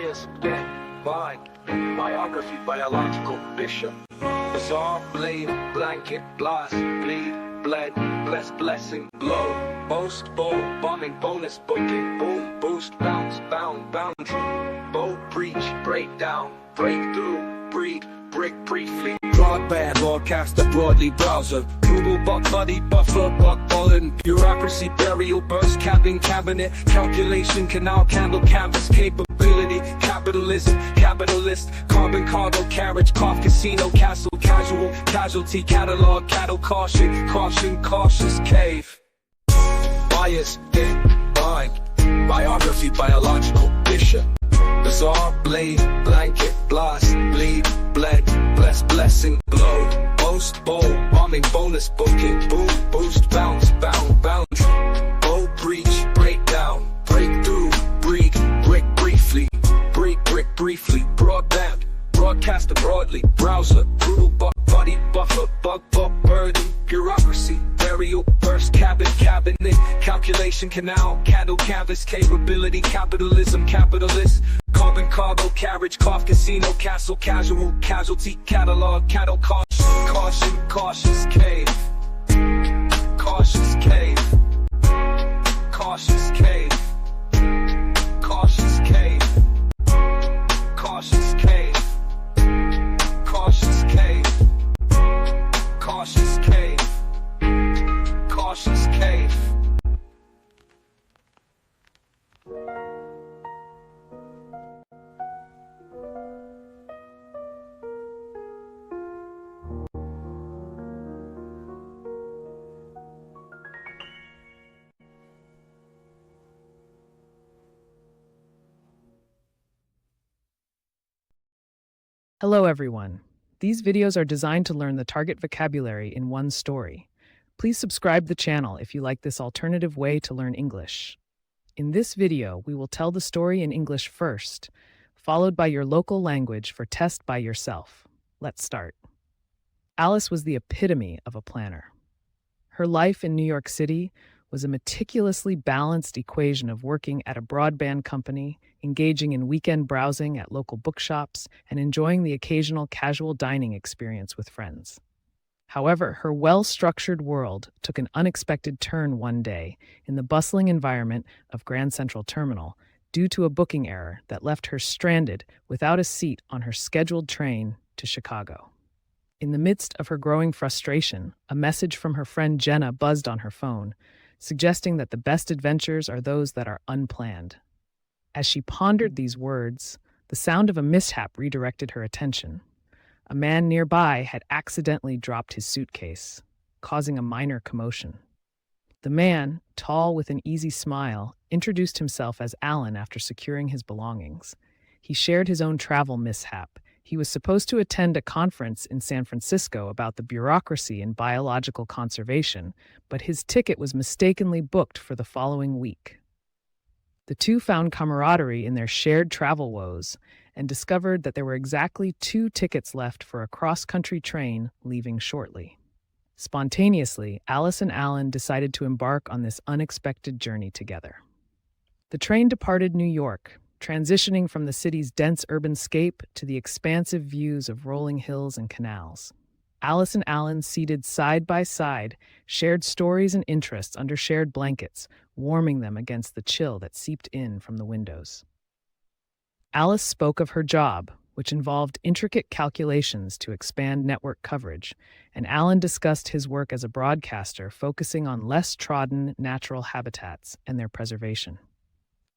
Bias, death, mind, biography, biological bishop. Bizarre, blade, blanket, blast, bleed, bled, bless, blessing, blow. Boast, bow, bombing, bonus, booking, boom, boost, bounce, bound, boundary. Bow, breach, breakdown, breakthrough, breed, brick, briefly. Broadband, broadcaster, broadly browser. Google, bot, buddy, buffer, bot, bulletin. Bureaucracy, burial, burst, capping, cabinet. Calculation, canal, candle, canvas, capability. Capitalism, capitalist. Carbon, cargo, carriage, cough, casino, castle, casual, casualty, catalog, cattle, caution, caution, cautious, cave. Bias, mind. Biography, biological, bishop. Bizarre, blade, blanket, blast, bleed, bled, bless, blessing, blow, boast, bow, bombing, bonus, booking, boom, boost, bounce, bound, boundary, briefly, broadband, broadcaster broadly, browser, brutal, body, buffer, bug, bug, burden, bureaucracy, burial, burst, cabin, cabinet, calculation, canal, candle, canvas, capability, capitalism, capitalist, carbon, cargo, carriage, cough, casino, castle, casual, casualty, catalog, cattle, caution, caution, cautious, cave, cautious, cave, cautious, cave, Hello, everyone. These videos are designed to learn the target vocabulary in one story. Please subscribe the channel if you like this alternative way to learn English. In this video, we will tell the story in English first, followed by your local language for test by yourself. Let's start. Alice was the epitome of a planner. Her life in New York City was a meticulously balanced equation of working at a broadband company, engaging in weekend browsing at local bookshops, and enjoying the occasional casual dining experience with friends. However, her well structured world took an unexpected turn one day in the bustling environment of Grand Central Terminal due to a booking error that left her stranded without a seat on her scheduled train to Chicago. In the midst of her growing frustration, a message from her friend Jenna buzzed on her phone, suggesting that the best adventures are those that are unplanned. As she pondered these words, the sound of a mishap redirected her attention. A man nearby had accidentally dropped his suitcase, causing a minor commotion. The man, tall with an easy smile, introduced himself as Alan after securing his belongings. He shared his own travel mishap. He was supposed to attend a conference in San Francisco about the bureaucracy in biological conservation, but his ticket was mistakenly booked for the following week. The two found camaraderie in their shared travel woes and discovered that there were exactly two tickets left for a cross country train leaving shortly. Spontaneously, Alice and Alan decided to embark on this unexpected journey together. The train departed New York, transitioning from the city's dense urban scape to the expansive views of rolling hills and canals. Alice and Alan, seated side by side, shared stories and interests under shared blankets, warming them against the chill that seeped in from the windows. Alice spoke of her job, which involved intricate calculations to expand network coverage, and Alan discussed his work as a broadcaster, focusing on less trodden natural habitats and their preservation.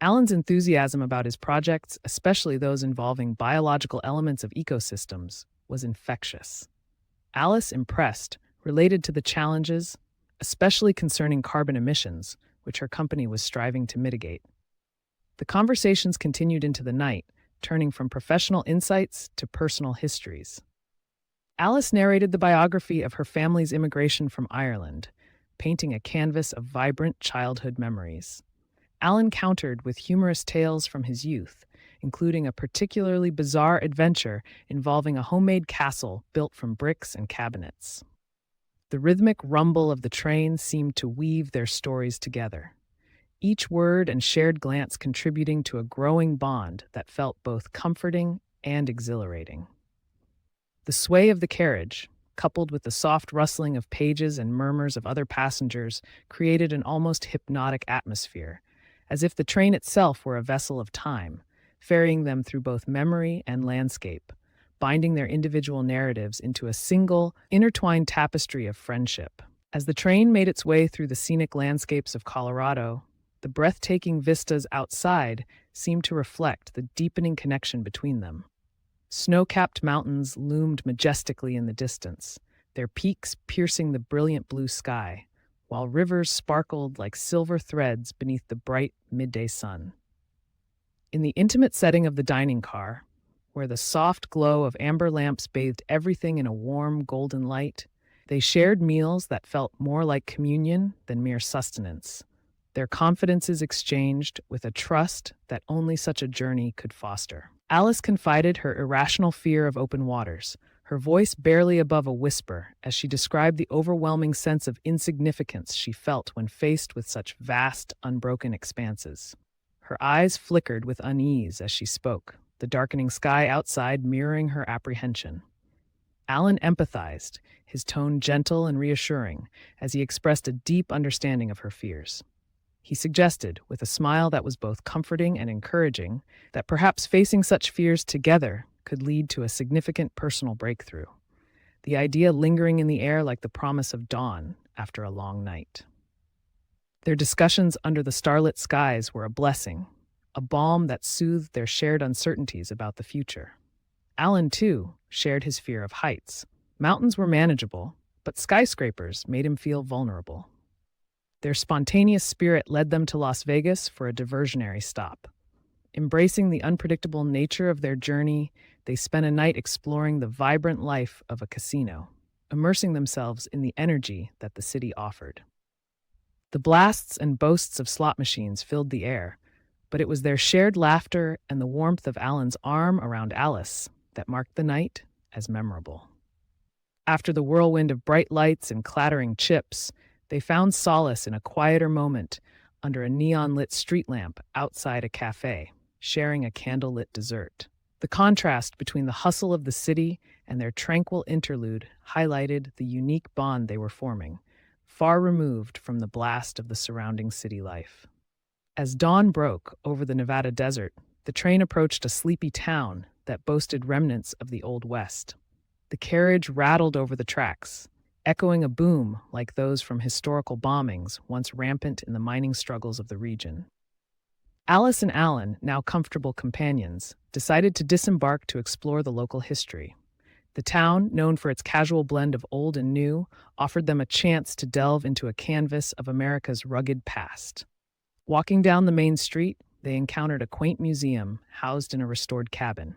Alan's enthusiasm about his projects, especially those involving biological elements of ecosystems, was infectious. Alice, impressed, related to the challenges, especially concerning carbon emissions, which her company was striving to mitigate. The conversations continued into the night, turning from professional insights to personal histories. Alice narrated the biography of her family's immigration from Ireland, painting a canvas of vibrant childhood memories. Alan countered with humorous tales from his youth, including a particularly bizarre adventure involving a homemade castle built from bricks and cabinets. The rhythmic rumble of the train seemed to weave their stories together. each word and shared glance contributing to a growing bond that felt both comforting and exhilarating. The sway of the carriage, coupled with the soft rustling of pages and murmurs of other passengers, created an almost hypnotic atmosphere, as if the train itself were a vessel of time, ferrying them through both memory and landscape, binding their individual narratives into a single, intertwined tapestry of friendship. As the train made its way through the scenic landscapes of Colorado, the breathtaking vistas outside seemed to reflect the deepening connection between them. Snow capped mountains loomed majestically in the distance, their peaks piercing the brilliant blue sky, while rivers sparkled like silver threads beneath the bright midday sun. In the intimate setting of the dining car, where the soft glow of amber lamps bathed everything in a warm golden light, they shared meals that felt more like communion than mere sustenance their confidences exchanged with a trust that only such a journey could foster. Alice confided her irrational fear of open waters, her voice barely above a whisper, as she described the overwhelming sense of insignificance she felt when faced with such vast, unbroken expanses. Her eyes flickered with unease as she spoke, the darkening sky outside mirroring her apprehension. Alan empathized, his tone gentle and reassuring, as he expressed a deep understanding of her fears. He suggested, with a smile that was both comforting and encouraging, that perhaps facing such fears together could lead to a significant personal breakthrough, the idea lingering in the air like the promise of dawn after a long night. Their discussions under the starlit skies were a blessing, a balm that soothed their shared uncertainties about the future. Alan, too, shared his fear of heights. Mountains were manageable, but skyscrapers made him feel vulnerable. Their spontaneous spirit led them to Las Vegas for a diversionary stop. Embracing the unpredictable nature of their journey, they spent a night exploring the vibrant life of a casino, immersing themselves in the energy that the city offered. The blasts and boasts of slot machines filled the air, but it was their shared laughter and the warmth of Alan's arm around Alice that marked the night as memorable. After the whirlwind of bright lights and clattering chips, they found solace in a quieter moment under a neon lit street lamp outside a cafe, sharing a candlelit dessert. The contrast between the hustle of the city and their tranquil interlude highlighted the unique bond they were forming, far removed from the blast of the surrounding city life. As dawn broke over the Nevada desert, the train approached a sleepy town that boasted remnants of the Old West. The carriage rattled over the tracks, echoing a boom like those from historical bombings once rampant in the mining struggles of the region. Alice and Alan, now comfortable companions, decided to disembark to explore the local history. The town, known for its casual blend of old and new, offered them a chance to delve into a canvas of America's rugged past. Walking down the main street, they encountered a quaint museum housed in a restored cabin.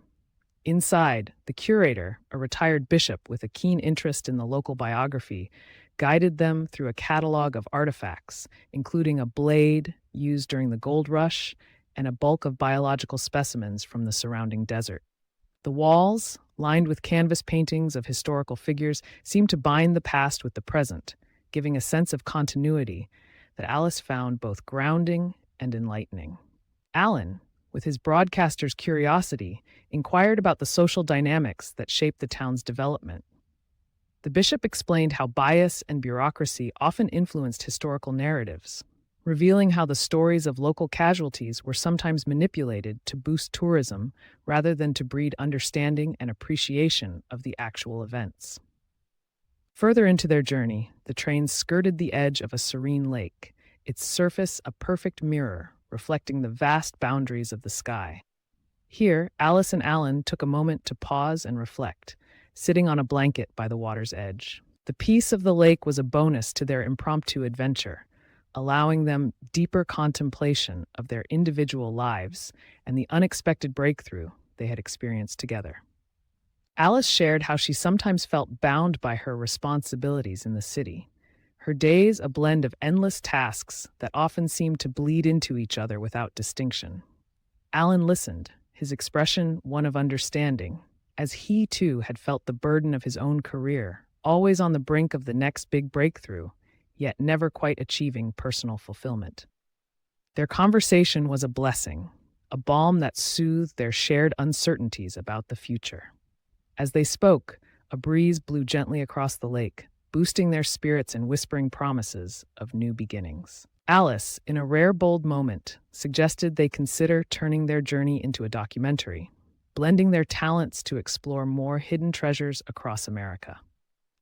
Inside, the curator, a retired bishop with a keen interest in the local biography, guided them through a catalog of artifacts, including a blade used during the gold rush and a bulk of biological specimens from the surrounding desert. The walls, lined with canvas paintings of historical figures, seemed to bind the past with the present, giving a sense of continuity that Alice found both grounding and enlightening. Alan, with his broadcaster's curiosity, inquired about the social dynamics that shaped the town's development. The bishop explained how bias and bureaucracy often influenced historical narratives, revealing how the stories of local casualties were sometimes manipulated to boost tourism rather than to breed understanding and appreciation of the actual events. Further into their journey, the train skirted the edge of a serene lake, its surface a perfect mirror reflecting the vast boundaries of the sky. Here, Alice and Alan took a moment to pause and reflect, sitting on a blanket by the water's edge. The peace of the lake was a bonus to their impromptu adventure, allowing them deeper contemplation of their individual lives and the unexpected breakthrough they had experienced together. Alice shared how she sometimes felt bound by her responsibilities in the city, her days a blend of endless tasks that often seemed to bleed into each other without distinction. Alan listened, his expression one of understanding, as he too had felt the burden of his own career, always on the brink of the next big breakthrough, yet never quite achieving personal fulfillment. Their conversation was a blessing, a balm that soothed their shared uncertainties about the future. As they spoke, a breeze blew gently across the lake, boosting their spirits and whispering promises of new beginnings. Alice, in a rare bold moment, suggested they consider turning their journey into a documentary, blending their talents to explore more hidden treasures across America.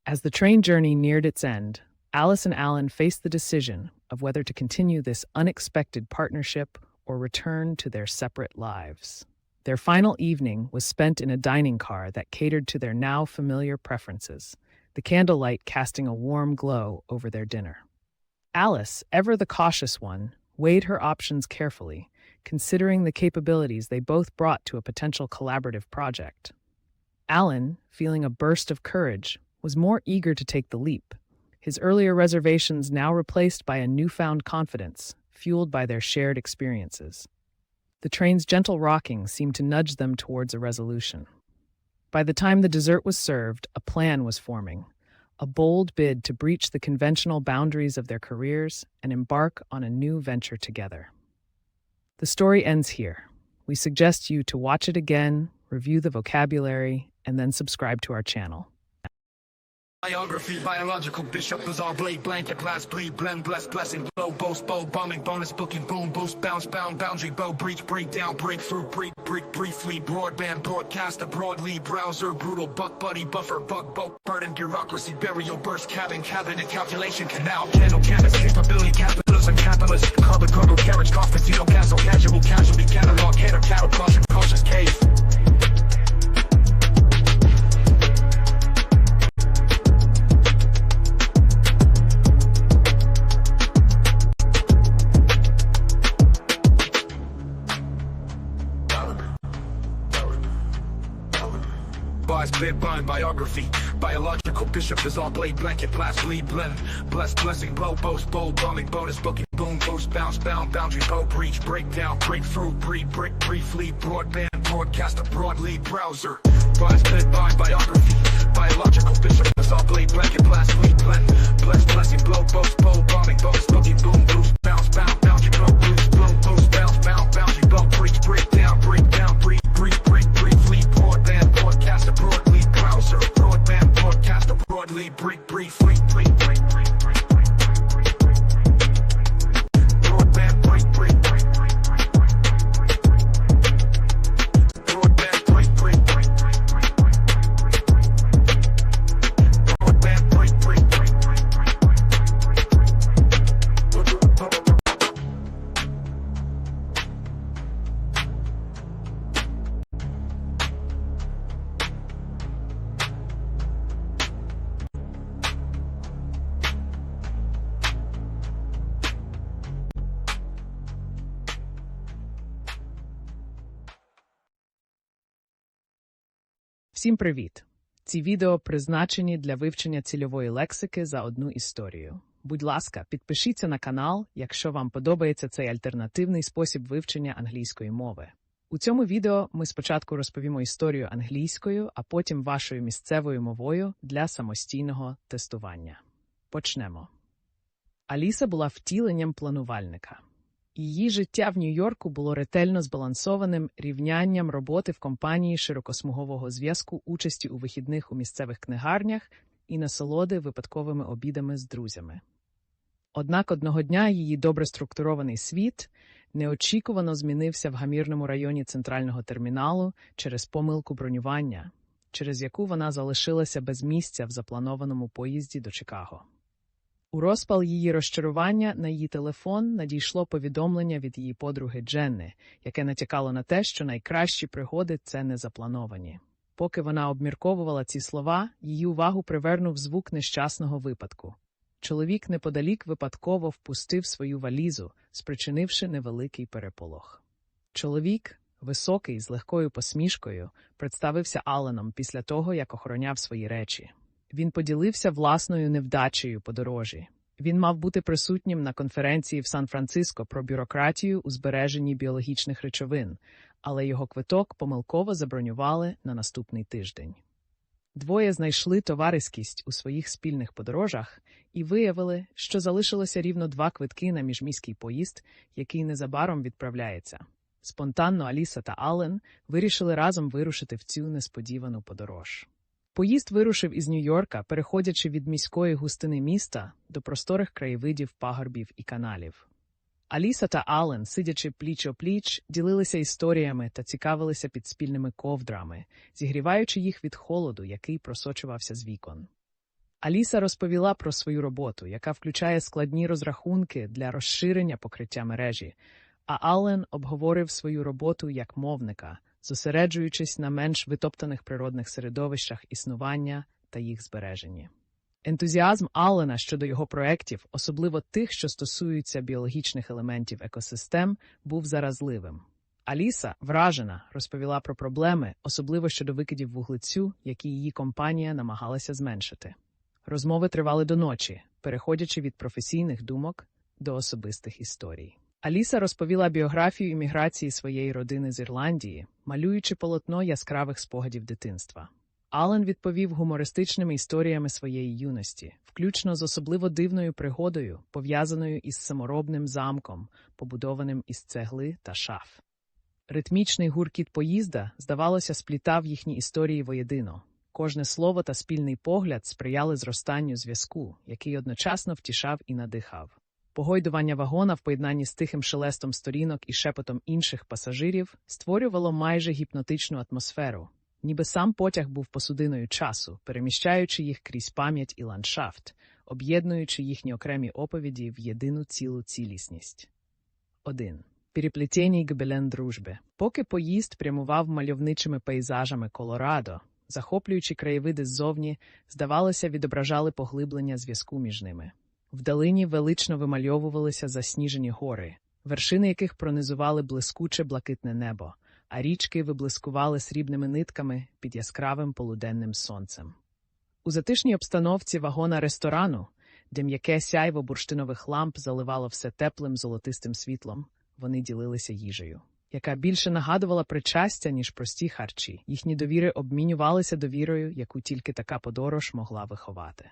As the train journey neared its end, Alice and Alan faced the decision of whether to continue this unexpected partnership or return to their separate lives. Their final evening was spent in a dining car that catered to their now familiar preferences, the candlelight casting a warm glow over their dinner. Alice, ever the cautious one, weighed her options carefully, considering the capabilities they both brought to a potential collaborative project. Alan, feeling a burst of courage, was more eager to take the leap, his earlier reservations now replaced by a newfound confidence, fueled by their shared experiences. The train's gentle rocking seemed to nudge them towards a resolution. By the time the dessert was served, a plan was forming, a bold bid to breach the conventional boundaries of their careers and embark on a new venture together. The story ends here. We suggest you to watch it again, review the vocabulary, and then subscribe to our channel. Biography, biological bishop, bizarre blade, blanket, blast, bleed, blend, bless, blessing, blow, boast, bow, bombing, bonus, booking, boom, boost, bounce, bound, boundary, bow, breach, breakdown, breakthrough, break, break, briefly, broadband, broadcast, a broadly, browser, brutal, buck, buddy, buffer, bug, boat, burden, bureaucracy, burial, burst, cabin, cabinet, calculation, canal, channel, canvas, capability, capitalism, capitalist, carbon, cargo, carriage, coffin, casino, castle, casual, casualty, catalog, cater, cattle, caution, cautious, cave. Bit bind biography Biological bishop is all blade blanket blast bleed blend. Blessed blessing blow boast bold bombing bonus booking boom boost bounce bound boundary bow breach breakdown breakthrough breed brick briefly broadband broadcast a broad lead browser. Buys bit bind biography. Biological bishop is all blade blanket blast bleed blend. Blessed blessing blow boast bold bombing bonus booking boom boost bounce bound boundary Всім привіт! Ці відео призначені для вивчення цільової лексики за одну історію. Будь ласка, підпишіться на канал, якщо вам подобається цей альтернативний спосіб вивчення англійської мови. У цьому відео ми спочатку розповімо історію англійською, а потім вашою місцевою мовою для самостійного тестування. Почнемо. Аліса була втіленням планувальника. Її життя в Нью-Йорку було ретельно збалансованим рівнянням роботи в компанії широкосмугового зв'язку, участі у вихідних у місцевих книгарнях і насолоди випадковими обідами з друзями. Однак одного дня її добре структурований світ неочікувано змінився в гамірному районі центрального терміналу через помилку бронювання, через яку вона залишилася без місця в запланованому поїзді до Чикаго. У розпал її розчарування на її телефон надійшло повідомлення від її подруги Дженни, яке натякало на те, що найкращі пригоди це не заплановані. Поки вона обмірковувала ці слова, її увагу привернув звук нещасного випадку. Чоловік неподалік випадково впустив свою валізу, спричинивши невеликий переполох. Чоловік, високий, з легкою посмішкою, представився Аленом після того, як охороняв свої речі. Він поділився власною невдачею подорожі. Він мав бути присутнім на конференції в Сан-Франциско про бюрократію у збереженні біологічних речовин, але його квиток помилково забронювали на наступний тиждень. Двоє знайшли товариськість у своїх спільних подорожах і виявили, що залишилося рівно два квитки на міжміський поїзд, який незабаром відправляється. Спонтанно Аліса та Аллен вирішили разом вирушити в цю несподівану подорож. Поїзд вирушив із Нью-Йорка, переходячи від міської густини міста до просторих краєвидів, пагорбів і каналів. Аліса та Аллен, сидячи пліч-о-пліч, ділилися історіями та цікавилися під спільними ковдрами, зігріваючи їх від холоду, який просочувався з вікон. Аліса розповіла про свою роботу, яка включає складні розрахунки для розширення покриття мережі, а Аллен обговорив свою роботу як мовника, зосереджуючись на менш витоптаних природних середовищах існування та їх збереженні. Ентузіазм Аллена щодо його проєктів, особливо тих, що стосуються біологічних елементів екосистем, був заразливим. Аліса, вражена, розповіла про проблеми, особливо щодо викидів вуглецю, які її компанія намагалася зменшити. Розмови тривали до ночі, переходячи від професійних думок до особистих історій. Аліса розповіла біографію імміграції своєї родини з Ірландії, малюючи полотно яскравих спогадів дитинства. Ален відповів гумористичними історіями своєї юності, включно з особливо дивною пригодою, пов'язаною із саморобним замком, побудованим із цегли та шаф. Ритмічний гуркіт поїзда, здавалося, сплітав їхні історії воєдино. Кожне слово та спільний погляд сприяли зростанню зв'язку, який одночасно втішав і надихав. Погойдування вагона в поєднанні з тихим шелестом сторінок і шепотом інших пасажирів створювало майже гіпнотичну атмосферу, ніби сам потяг був посудиною часу, переміщаючи їх крізь пам'ять і ландшафт, об'єднуючи їхні окремі оповіді в єдину цілу цілісність. 1. Переплетєній гбелен дружби. Поки поїзд прямував мальовничими пейзажами Колорадо, захоплюючи краєвиди ззовні, здавалося, відображали поглиблення зв'язку між ними. Вдалині велично вимальовувалися засніжені гори, вершини яких пронизували блискуче блакитне небо, а річки виблискували срібними нитками під яскравим полуденним сонцем. У затишній обстановці вагона ресторану, де м'яке сяйво бурштинових ламп заливало все теплим золотистим світлом, вони ділилися їжею, яка більше нагадувала причастя, ніж прості харчі. Їхні довіри обмінювалися довірою, яку тільки така подорож могла виховати.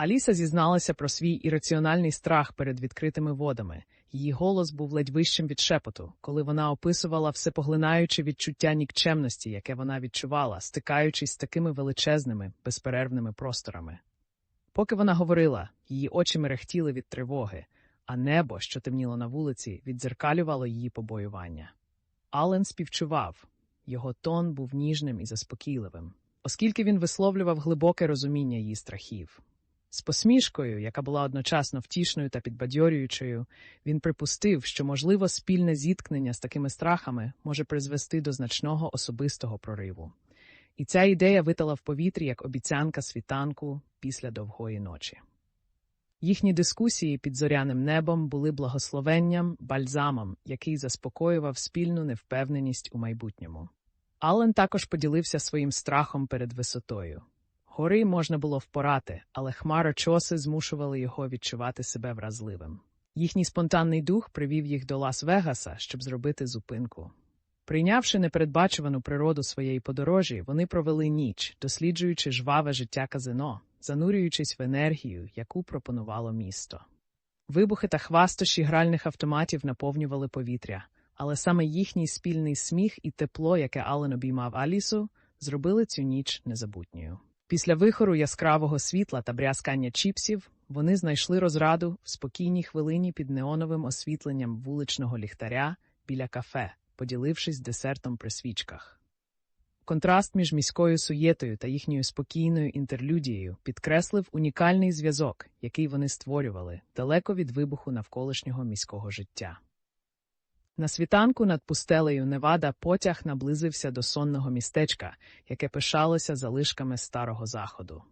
Аліса зізналася про свій ірраціональний страх перед відкритими водами. Її голос був ледь вищим від шепоту, коли вона описувала всепоглинаюче відчуття нікчемності, яке вона відчувала, стикаючись з такими величезними, безперервними просторами. Поки вона говорила, її очі мерехтіли від тривоги, а небо, що темніло на вулиці, віддзеркалювало її побоювання. Ален співчував його тон був ніжним і заспокійливим, оскільки він висловлював глибоке розуміння її страхів. З посмішкою, яка була одночасно втішною та підбадьорюючою, він припустив, що, можливо, спільне зіткнення з такими страхами може призвести до значного особистого прориву. І ця ідея витала в повітрі як обіцянка світанку після довгої ночі. Їхні дискусії під зоряним небом були благословенням, бальзамом, який заспокоював спільну невпевненість у майбутньому. Аллен також поділився своїм страхом перед висотою. Гори можна було впорати, але хмарочоси змушували його відчувати себе вразливим. Їхній спонтанний дух привів їх до Лас-Вегаса, щоб зробити зупинку. Прийнявши непередбачувану природу своєї подорожі, вони провели ніч, досліджуючи жваве життя казино, занурюючись в енергію, яку пропонувало місто. Вибухи та хвастощі гральних автоматів наповнювали повітря, але саме їхній спільний сміх і тепло, яке Ален обіймав Алісу, зробили цю ніч незабутньою. Після вихору яскравого світла та брязкання чіпсів вони знайшли розраду в спокійній хвилині під неоновим освітленням вуличного ліхтаря біля кафе, поділившись десертом при свічках. Контраст між міською суєтою та їхньою спокійною інтерлюдією підкреслив унікальний зв'язок, який вони створювали далеко від вибуху навколишнього міського життя. На світанку над пустелею Невада потяг наблизився до сонного містечка, яке пишалося залишками старого заходу.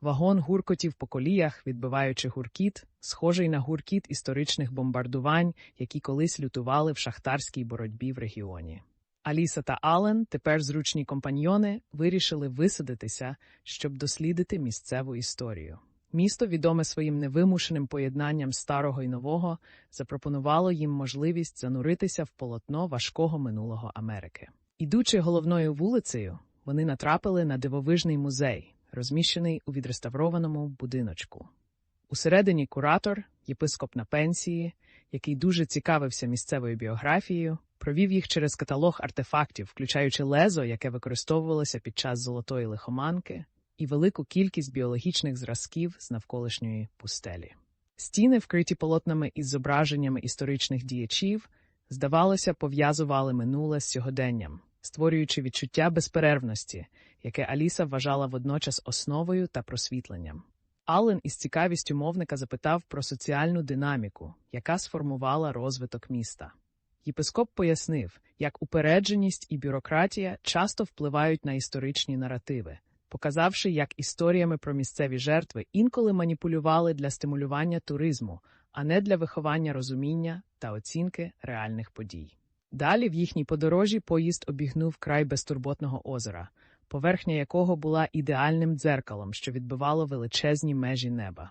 Вагон гуркотів по коліях, відбиваючи гуркіт, схожий на гуркіт історичних бомбардувань, які колись лютували в шахтарській боротьбі в регіоні. Аліса та Ален, тепер зручні компаньйони, вирішили висадитися, щоб дослідити місцеву історію. Місто, відоме своїм невимушеним поєднанням старого і нового, запропонувало їм можливість зануритися в полотно важкого минулого Америки. Ідучи головною вулицею, вони натрапили на дивовижний музей, розміщений у відреставрованому будиночку. Усередині куратор, єпископ на пенсії, який дуже цікавився місцевою біографією, провів їх через каталог артефактів, включаючи лезо, яке використовувалося під час золотої лихоманки, і велику кількість біологічних зразків з навколишньої пустелі. Стіни, вкриті полотнами із зображеннями історичних діячів, здавалося, пов'язували минуле з сьогоденням, створюючи відчуття безперервності, яке Аліса вважала водночас основою та просвітленням. Аллен із цікавістю мовника запитав про соціальну динаміку, яка сформувала розвиток міста. Єпископ пояснив, як упередженість і бюрократія часто впливають на історичні наративи, показавши, як історіями про місцеві жертви інколи маніпулювали для стимулювання туризму, а не для виховання розуміння та оцінки реальних подій. Далі в їхній подорожі поїзд обігнув край безтурботного озера, поверхня якого була ідеальним дзеркалом, що відбивало величезні межі неба.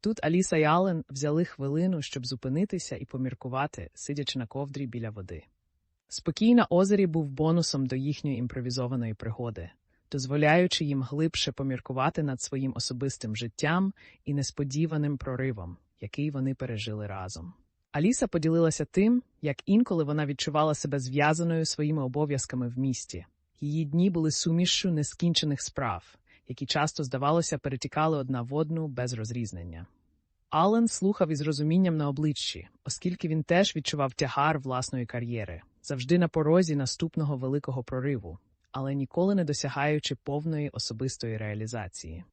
Тут Аліса і Ален взяли хвилину, щоб зупинитися і поміркувати, сидячи на ковдрі біля води. Спокій на озері був бонусом до їхньої імпровізованої пригоди, дозволяючи їм глибше поміркувати над своїм особистим життям і несподіваним проривом, який вони пережили разом. Аліса поділилася тим, як інколи вона відчувала себе зв'язаною своїми обов'язками в місті. Її дні були сумішшю нескінчених справ, які часто, здавалося, перетікали одна в одну без розрізнення. Аллен слухав із розумінням на обличчі, оскільки він теж відчував тягар власної кар'єри, завжди на порозі наступного великого прориву, але ніколи не досягаючи повної особистої реалізації.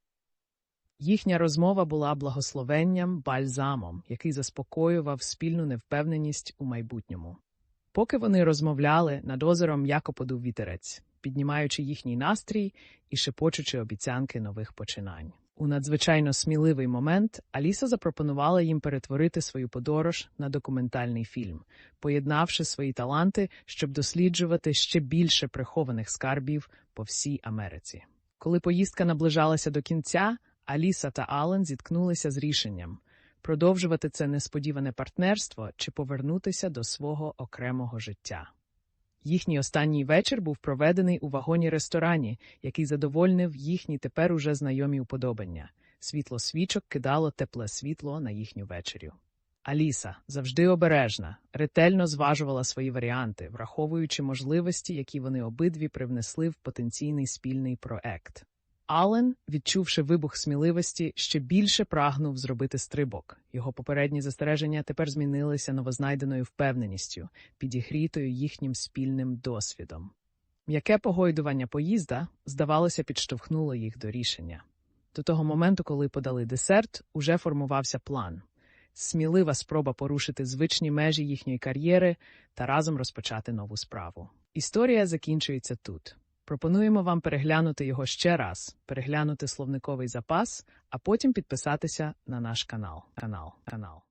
Їхня розмова була благословенням, бальзамом, який заспокоював спільну невпевненість у майбутньому. Поки вони розмовляли, над озером м'яко подув вітерець, піднімаючи їхній настрій і шепочучи обіцянки нових починань. У надзвичайно сміливий момент Аліса запропонувала їм перетворити свою подорож на документальний фільм, поєднавши свої таланти, щоб досліджувати ще більше прихованих скарбів по всій Америці. Коли поїздка наближалася до кінця, Аліса та Ален зіткнулися з рішенням продовжувати це несподіване партнерство чи повернутися до свого окремого життя. Їхній останній вечір був проведений у вагоні-ресторані, який задовольнив їхні тепер уже знайомі уподобання. Світло свічок кидало тепле світло на їхню вечерю. Аліса, завжди обережна, ретельно зважувала свої варіанти, враховуючи можливості, які вони обидві привнесли в потенційний спільний проект. Ален, відчувши вибух сміливості, ще більше прагнув зробити стрибок. Його попередні застереження тепер змінилися новознайденою впевненістю, підігрітою їхнім спільним досвідом. М'яке погойдування поїзда, здавалося, підштовхнуло їх до рішення. До того моменту, коли подали десерт, уже формувався план. Смілива спроба порушити звичні межі їхньої кар'єри та разом розпочати нову справу. Історія закінчується тут. Пропонуємо вам переглянути його ще раз, переглянути словниковий запас, а потім підписатися на наш канал. канал. канал.